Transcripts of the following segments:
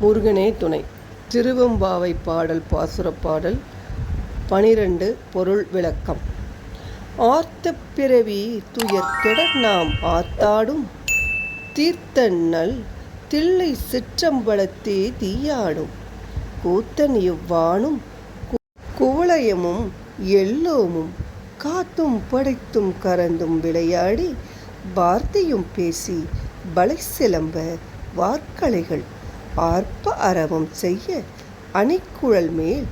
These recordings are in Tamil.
முருகனே துணை. திருவெம்பாவை பாடல் பாசுரப்பாடல் பனிரெண்டு பொருள் விளக்கம். ஆர்த்த பிறவி துயர்கெட நாம் ஆத்தாடும் தீர்த்தன்னல் தில்லை சிற்றம்பலத்தே தீயாடும் கூத்தன் இவ்வானும் கு- குவளையமும் எல்லோமும் காத்தும் படைத்தும் கறந்தும் விளையாடி வார்த்தையும் பேசி பலை சிலம்ப வார்க்கலைகள் ஆர்ப்ப அரவம் செய்ய அணிக்குழல் மேல்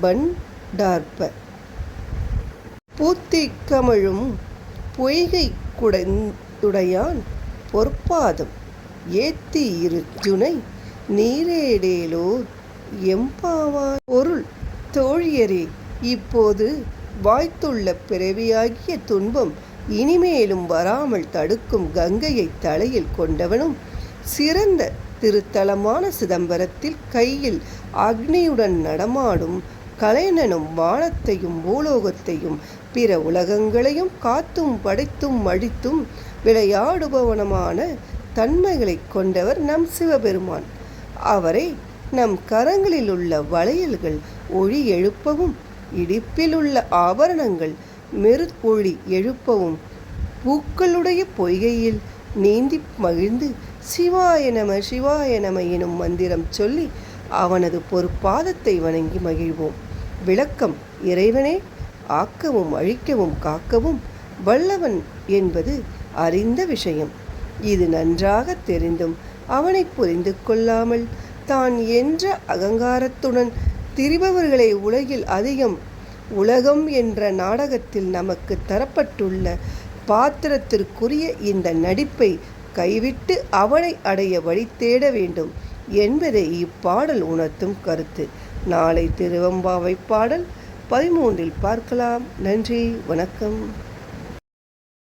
பண்டார்ப்ப பூத்தி கமழும் பொய்கை குடைந்துடையான் பொற்பாதம் ஏத்தி இருஜுனை நீரேடேலோர் எம்பாவார். பொருள் தோழியரே இப்போது வாய்த்துள்ள பிறவியாகிய துன்பம் இனிமேலும் வராமல் தடுக்கும் கங்கையை தலையில் கொண்டவனும் சிறந்த திருத்தலமான சிதம்பரத்தில் கையில் அக்னியுடன் நடமாடும் கலைஞனும் வானத்தையும் பூலோகத்தையும் பிற உலகங்களையும் காத்தும் படைத்தும் அழித்தும் விளையாடுபவனமான தன்மைகளைக் கொண்டவர் நம் சிவபெருமான். அவரை நம் கரங்களில் உள்ள வளையல்கள் ஒளி எழுப்பவும் இடிப்பில் உள்ள ஆபரணங்கள் மெரு ஒளி எழுப்பவும் பூக்களுடைய பொய்கையில் நீந்தி மகிழ்ந்து சிவாய நம சிவாய நம எனும் மந்திரம் சொல்லி அவனது பொறுப்பாதத்தை வணங்கி மகிழ்வோம். விளக்கம் இறைவனே ஆக்கவும் அழிக்கவும் காக்கவும் வல்லவன் என்பது அறிந்த விஷயம். இது நன்றாக தெரிந்தும் அவனை புரிந்து கொள்ளாமல் தான் என்ற அகங்காரத்துடன் திரிபவர்களை உலகில் அதிகம் உலகம் என்ற நாடகத்தில் நமக்கு தரப்பட்டுள்ள பாத்திரத்திற்குரிய இந்த நடிப்பை கைவிட்டு அவனை அடைய வழி தேட வேண்டும் என்பதை இப்பாடல் உணர்த்தும் கருத்து. நாளை திருவம்பாவை பாடல் பதிமூன்றில் பார்க்கலாம். நன்றி வணக்கம்.